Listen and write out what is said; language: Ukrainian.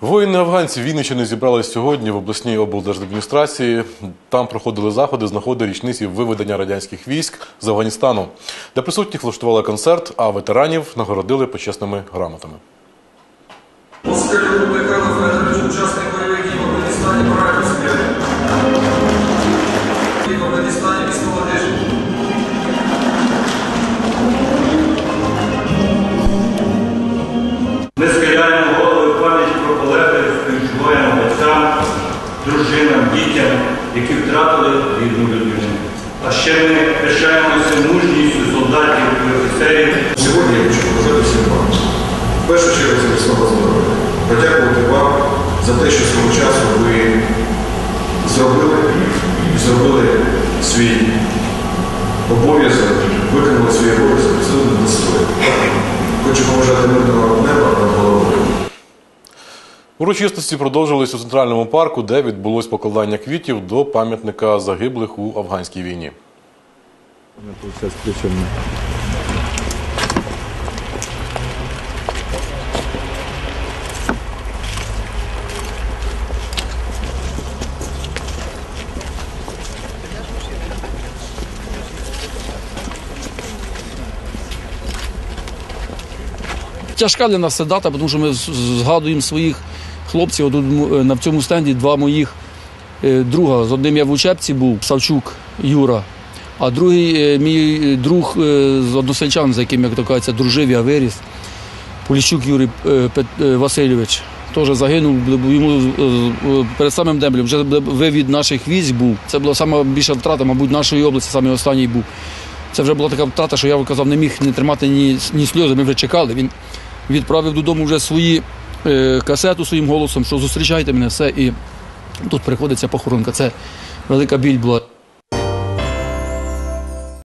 Воїни афганці Вінниччини зібрались сьогодні в обласній облдержадміністрації. Там проходили заходи з нагоди річниці виведення радянських військ з Афганістану. Для присутніх влаштували концерт, а ветеранів нагородили почесними грамотами. Ми схиляємо співчуваємо батькам, дружинам, дітям, які втратили рідну людину. А ще ми пишаємося мужністю солдатів і офіцерів. Сьогодні я хочу побажати всім вам. В першу чергу за міцного здоров'я. Подякувати вам за те, що свого часу ви зробили і зробили свій обов'язок, виконали свій обов'язок Урочистості продовжились у центральному парку, де відбулось покладання квітів до пам'ятника загиблих у афганській війні. Тяжка для нас ця дата, тому що ми згадуємо своїх хлопців. Тут е, на цьому стенді два моїх е, друга. З одним я в учебці був, Савчук Юра, а другий е, мій друг з односельчан, за яким, як то кажеться, дружив, я виріс. Поліщук Юрій Пет- Васильович. Теж загинув йому перед самим демблем. Вже вивід наших військ був. Це була сама більша втрата, мабуть, нашої області, саме останній був. Це вже була така втрата, що я казав, не міг не тримати ні, ні сльози. Ми вже чекали. Він відправив додому вже свої касету своїм голосом, що зустрічайте мене все. І тут приходиться похоронка. Це велика біль була.